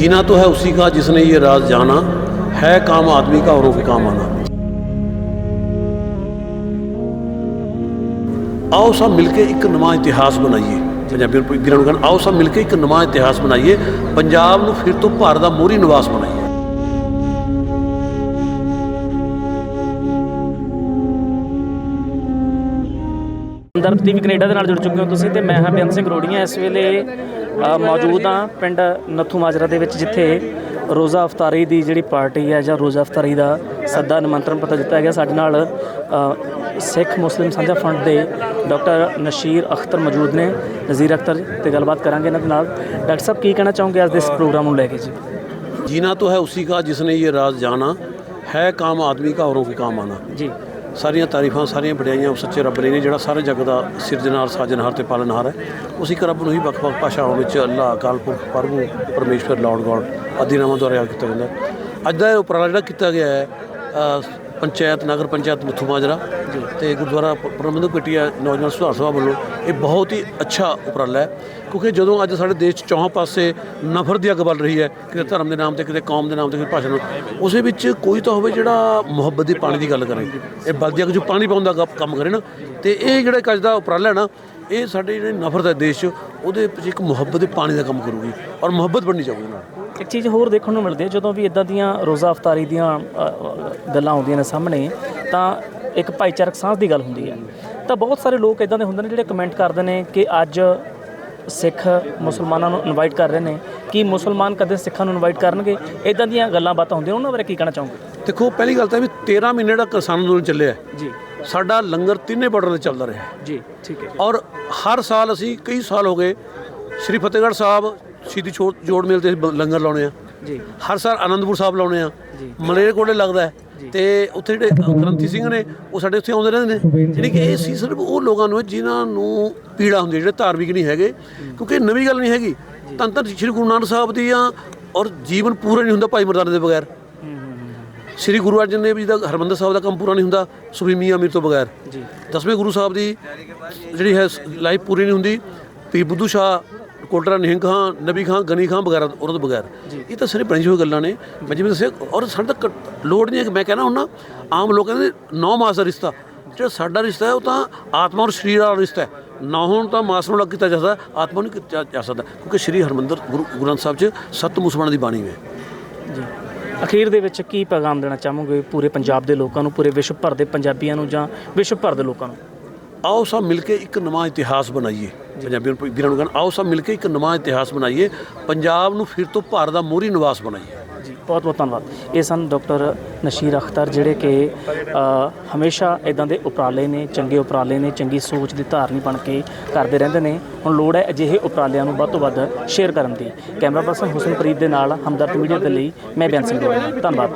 जीना तो है उसी का जिसने ये राज जाना है काम आदमी का औरों के काम आना ਆਓ ਸਭ ਮਿਲ ਕੇ ਇੱਕ ਨਵਾਂ ਇਤਿਹਾਸ ਬਣਾਈਏ ਪੰਜਾਬੀ ਵੀਰਾਂ ਨੂੰ ਕਹਿਣ ਆਓ ਸਭ ਮਿਲ ਕੇ ਇੱਕ ਨਵਾਂ ਇਤਿਹਾਸ ਬਣਾਈਏ ਪੰਜਾਬ ਨੂੰ ਫਿਰ ਤੋਂ ਭਾਰਤ ਦਾ ਮੋਹਰੀ ਨਿਵਾਸ ਬਣਾਈਏ ਦਰਦ ਟੀਵੀ ਕੈਨੇਡਾ ਦੇ ਨਾਲ ਜੁੜ ਚੁੱਕੇ ਹੋ ਤੁਸੀਂ ਤੇ ਮੈਂ ਹਾਂ ਬੇਅੰਤ ਸਿੰਘ ਰੋੜੀਆਂ ਇਸ ਵੇਲੇ ਅ, ਮੌਜੂਦ ਹਾਂ ਪਿੰਡ ਨੱਥੂ ਮਾਜਰਾ ਦੇ ਵਿੱਚ ਜਿੱਥੇ ਰੋਜ਼ਾ ਅਫਤਾਰੀ ਦੀ ਜਿਹੜੀ ਪਾਰਟੀ ਹੈ ਜਾਂ ਰੋਜ਼ਾ ਅਫਤਾਰੀ ਦਾ ਸੱਦਾ ਨਿਮੰਤਰਣ ਪੱਤਰ ਦਿੱਤਾ ਗਿਆ ਸਾਡੇ ਨਾਲ ਅ, ਸਿੱਖ ਮੁਸਲਿਮ ਸਾਂਝਾ ਫਰੰਟ ਦੇ ਡਾਕਟਰ ਨਸ਼ੀਰ ਅਖਤਰ ਮੌਜੂਦ ਨੇ ਨਜ਼ੀਰ ਅਖਤਰ ਤੇ ਗੱਲਬਾਤ ਕਰਾਂਗੇ ਇਹਨਾਂ ਦੇ ਨਾਲ ਡਾਕਟਰ ਸਾਹਿਬ ਕੀ ਕਹਿਣਾ ਚਾਹੋਗੇ ਅੱਜ ਦੇ ਇਸ ਪ੍ਰੋਗਰਾਮ ਨੂੰ ਲੈ ਕੇ ਜੀ जीना तो है उसी का जिसने ये राज जाना है काम आदमी का औरों के काम आना ਜੀ ਸਾਰੀਆਂ ਤਾਰੀਫਾਂ, ਸਾਰੀਆਂ ਵਡਿਆਈਆਂ ਉਸ ਸੱਚੇ ਰੱਬ ਲਈ ਨੇ, ਜਿਹੜਾ ਸਾਰੇ ਜੱਗ ਦਾ ਸਿਰਜਣਹਾਰ ਸਾਜਣਹਾਰ ਤੇ ਪਾਲਣਹਾਰ ਹੈ। ਉਸੇ ਇੱਕ ਰੱਬ ਨੂੰ ਹੀ ਵੱਖ-ਵੱਖ ਭਾਸ਼ਾਵਾਂ ਵਿੱਚ ਅੱਲਾਹ ਅਕਾਲ ਪੁਰਖ, ਪ੍ਰਭੂ, ਪਰਮੇਸ਼ਵਰ ਲਾਰਡ ਗੋਡ ਆਦਿ ਨਾਮਾਂ ਦੁਆਰਾ ਯਾਦ ਕੀਤਾ ਜਾਂਦਾ ਅੱਜ ਦਾ ਇਹ ਉਪਰਾਲਾ ਜਿਹੜਾ ਕੀਤਾ ਗਿਆ ਹੈ ਪੰਚਾਇਤ ਨਗਰ ਪੰਚਾਇਤ ਮੁੱਥੂ ਮਾਜਰਾ ਤੇ ਗੁਰਦੁਆਰਾ ਪ੍ਰਬੰਧਕ ਕਮੇਟੀ ਨੌਜਵਾਨ ਸੁਧਾਰ ਸਭਾ ਵੱਲੋਂ। ਇਹ ਬਹੁਤ ਹੀ ਅੱਛਾ ਉਪਰਾਲਾ ਹੈ, ਕਿਉਂਕਿ ਜਦੋਂ ਅੱਜ ਸਾਡੇ ਦੇਸ਼ 'ਚ ਚੌਹਾਂ ਪਾਸੇ ਨਫ਼ਰਤ ਦੀ ਅੱਗ ਬਲ ਰਹੀ ਹੈ, ਕਿਤੇ ਧਰਮ ਦੇ ਨਾਮ ਤੇ, ਕਿਤੇ ਕੌਮ ਦੇ ਨਾਮ ਤੇ, ਕਿਤੇ ਭਾਸ਼ਾ ਨੂੰ ਉਸੇ ਵਿੱਚ ਕੋਈ ਤਾਂ ਹੋਵੇ ਜਿਹੜਾ ਮੁਹੱਬਤ ਦੀ ਪਾਣੀ ਦੀ ਗੱਲ ਕਰੇ। ਇਹ ਬਲਦੀ ਅੱਗ ਜੋ ਪਾਣੀ ਪਾਉਣ ਦਾ ਕੰਮ ਕਰੇ ਨਾ। ਤੇ ਇਹ ਜਿਹੜਾ ਕੱਜ ਦਾ ਉਪਰਾਲਾ ਹੈ ਨਾ, ਇਹ ਸਾਡੇ ਜਿਹੜੇ ਨਫ਼ਰਤ ਹੈ ਦੇਸ਼ 'ਚ, ਉਹਦੇ ਵਿੱਚ ਇੱਕ ਮੁਹੱਬਤ ਦੇ ਪਾਣੀ ਦਾ ਕੰਮ ਕਰੂਗੀ ਔਰ ਮੁਹੱਬਤ ਬਣਨੀ ਚਾਹੀਦੀ ਨਾਲ ਇੱਕ ਚੀਜ਼ ਹੋਰ ਦੇਖਣ ਨੂੰ ਮਿਲਦੀ ਹੈ ਜਦੋਂ ਵੀ ਇਦਾਂ ਦੀਆਂ ਰੋਜ਼ਾ ਅਫਤਾਰੀ ਦੀਆਂ ਗੱਲਾਂ ਆਉਂਦੀਆਂ ਨੇ ਸਾਹਮਣੇ ਤਾਂ ਇੱਕ ਭਾਈਚਾਰਕ ਸਾਂਝ ਦੀ ਗੱਲ ਹੁੰਦੀ ਹੈ। ਤਾਂ ਬਹੁਤ ਸਾਰੇ ਲੋਕ ਇਦਾਂ ਦੇ ਹੁੰਦੇ ਨੇ ਜਿਹੜੇ ਕਮੈਂਟ ਕਰਦੇ ਨੇ ਕਿ ਅੱਜ ਸਿੱਖ ਮੁਸਲਮਾਨਾਂ ਨੂੰ ਇਨਵਾਈਟ ਕਰ ਰਹੇ ਨੇ ਕੀ ਮੁਸਲਮਾਨ ਕਦੇ ਸਿੱਖਾਂ ਨੂੰ ਇਨਵਾਈਟ ਕਰਨਗੇ? ਇਦਾਂ ਦੀਆਂ ਗੱਲਾਂ ਬਾਤਾਂ ਹੁੰਦੀਆਂ ਉਹਨਾਂ ਬਾਰੇ ਕੀ ਕਹਿਣਾ ਚਾਹੋਗੇ? ਦੇਖੋ ਪਹਿਲੀ ਗੱਲ ਤਾਂ ਵੀ 13 ਮਹੀਨੇ ਦਾ ਕਿਸਾਨ ਅੰਦੋਲਨ ਚੱਲਿਆ। ਜੀ। ਸਾਡਾ ਲੰਗਰ ਤਿੰਨੇ ਬਾਰਡਰਾਂ ਤੇ ਚੱਲਦਾ ਰਿਹਾ। ਜੀ ਠੀਕ ਹੈ। ਔਰ ਹਰ ਸਾਲ ਅਸੀਂ ਕਈ ਸਾਲ ਹੋ ਗਏ ਸ੍ਰੀ ਫਤਿਹਗੜ੍ਹ ਸਾਹਿਬ ਸ਼ਹੀਦੀ ਛੋੜ ਜੋੜ ਮੇਲ ਤੇ ਲੰਗਰ ਲਾਉਣੇ ਆ। ਜੀ। ਹਰ ਸਾਲ ਆਨੰਦਪੁਰ ਸਾਹਿਬ ਲਾਉਣੇ ਆ। ਜੀ। ਮਲੇਰਕੋਟਲੇ ਲੱਗਦਾ ਹੈ। ਤੇ ਉੱਥੇ ਜਿਹੜੇ ਗ੍ਰੰਥੀ ਸਿੰਘ ਨੇ ਉਹ ਸਾਡੇ ਉੱਥੇ ਆਉਂਦੇ ਰਹਿੰਦੇ ਨੇ। ਜਿਹੜੀ ਕਿ ਇਹ ਸੀ ਸਿਰਫ ਉਹ ਲੋਕਾਂ ਨੂੰ ਹੈ ਜਿਨ੍ਹਾਂ ਨੂੰ ਪੀੜਾ ਹੁੰਦੀ ਹੈ ਜਿਹੜੇ ਧਾਰਮਿਕ ਨਹੀਂ ਹੈਗੇ। ਕਿਉਂਕਿ ਇਹ ਨਵੀਂ ਗੱਲ ਨਹੀਂ ਹੈਗੀ। ਤਾਂ ਤਾਂ ਸ੍ਰੀ ਗੁਰੂ ਨਾਨਕ ਸਾਹਿਬ ਦੀਆਂ ਔਰ ਜੀਵਨ ਪੂਰਾ ਨਹੀਂ ਹੁੰਦਾ ਭਾਈ ਮਰਦਾਨੇ ਦੇ ਬਗੈਰ। ਸ੍ਰੀ ਗੁਰੂ ਅਰਜਨ ਦੇਵ ਜੀ ਦਾ ਹਰਮੰਦਰ ਸਾਹਿਬ ਦਾ ਕੰਮ ਪੂਰਾ ਨਹੀਂ ਹੁੰਦਾ ਸੁਖੀ ਮੀਆਂ ਮੀਰ ਤੋਂ ਬਗੈਰ। ਜੀ। ਦਸਵੇਂ ਗੁਰੂ ਸਾਹਿਬ ਦੀ ਜਿਹੜੀ ਹੈ ਲਾਈਫ ਪੂਰੀ ਨਹੀਂ ਹੁੰਦੀ। ਪੀਰ ਬੁੱਧੂ ਸ਼ਾਹ ਕੋਟਰਾ ਨਿਹੰਗ ਖਾਂ ਨਬੀ ਖਾਂ ਗਨੀ ਖਾਂ ਵਗੈਰਾ ਉਹਨਾਂ ਤੋਂ ਬਗੈਰ ਇਹ ਤਾਂ ਸਾਰੇ ਬਣੀ ਹੋਈ ਗੱਲਾਂ ਨੇ। ਮੈਂ ਜਿਵੇਂ ਦੱਸਿਆ ਔਰ ਸਾਡੇ ਤੱਕ ਲੋੜ ਨਹੀਂ ਹੈ ਕਿ ਮੈਂ ਕਹਿਣਾ ਹੁੰਨਾ ਆਮ ਲੋਕ ਕਹਿੰਦੇ ਨੌ ਮਾਸ ਦਾ ਰਿਸ਼ਤਾ। ਜਿਹੜਾ ਸਾਡਾ ਰਿਸ਼ਤਾ ਹੈ ਉਹ ਤਾਂ ਆਤਮਾ ਔਰ ਸਰੀਰ ਵਾਲਾ ਰਿਸ਼ਤਾ ਹੈ। ਨਾ ਹੁਣ ਤਾਂ ਮਾਸ ਨੂੰ ਲੱਗ ਕੀਤਾ ਜਾ ਸਕਦਾ ਆਤਮਾ ਨੂੰ ਕੀਤਾ ਜਾ ਸਕਦਾ ਕਿਉਂਕਿ ਸ੍ਰੀ ਹਰਮੰਦਰ ਗੁਰੂ ਗੁਰੂ ਗ੍ਰੰਥ ਸਾਹਿਬ 'ਚ ਸੱਤ ਮੁਸਲਮਾਨਾਂ ਦੀ ਬਾਣੀ ਹੈ। ਜੀ। ਅਖੀਰ ਦੇ ਵਿੱਚ ਕੀ ਪੈਗਾਮ ਦੇਣਾ ਚਾਹੋਗੇ ਪੂਰੇ ਪੰਜਾਬ ਦੇ ਲੋਕਾਂ ਨੂੰ ਪੂਰੇ ਵਿਸ਼ਵ ਭਰ ਦੇ ਪੰਜਾਬੀਆਂ ਨੂੰ ਜਾਂ ਵਿਸ਼ਵ ਭਰ ਦੇ ਲੋਕਾਂ ਨੂੰ? ਆਓ ਸਭ ਮਿਲ ਕੇ ਇੱਕ ਨਵਾਂ ਇਤਿਹਾਸ ਬਣਾਈਏ। ਪੰਜਾਬੀ ਵੀਰਾਂ ਨੂੰ ਕਹਿਣ, ਆਓ ਸਭ ਮਿਲ ਕੇ ਇੱਕ ਨਵਾਂ ਇਤਿਹਾਸ ਬਣਾਈਏ। ਪੰਜਾਬ ਨੂੰ ਫਿਰ ਤੋਂ ਭਾਰਤ ਦਾ ਮੋਹਰੀ ਨਿਵਾਸ ਬਣਾਈਏ। ਜੀ, ਬਹੁਤ ਬਹੁਤ ਧੰਨਵਾਦ। ਇਹ ਸਨ ਡਾਕਟਰ ਨਸ਼ੀਰ ਅਖਤਰ, ਜਿਹੜੇ ਕਿ ਹਮੇਸ਼ਾ ਇਦਾਂ ਦੇ ਉਪਰਾਲੇ ਨੇ, ਚੰਗੇ ਉਪਰਾਲੇ ਨੇ, ਚੰਗੀ ਸੋਚ ਦੀ ਧਾਰਨੀ ਬਣ ਕੇ ਕਰਦੇ ਰਹਿੰਦੇ ਨੇ। ਹੁਣ ਲੋੜ ਹੈ ਅਜਿਹੇ ਉਪਰਾਲਿਆਂ ਨੂੰ ਵੱਧ ਤੋਂ ਵੱਧ ਸ਼ੇਅਰ ਕਰਨ ਦੀ। ਕੈਮਰਾ ਪਰਸਨ ਹੁਸਨਪ੍ਰੀਤ ਦੇ ਨਾਲ ਹਮਦਰਦ ਮੀਡੀਆ ਦੇ ਲਈ ਮੈਂ ਬੇਅੰਤ ਸਿੰਘ ਧੰਨਵਾਦ।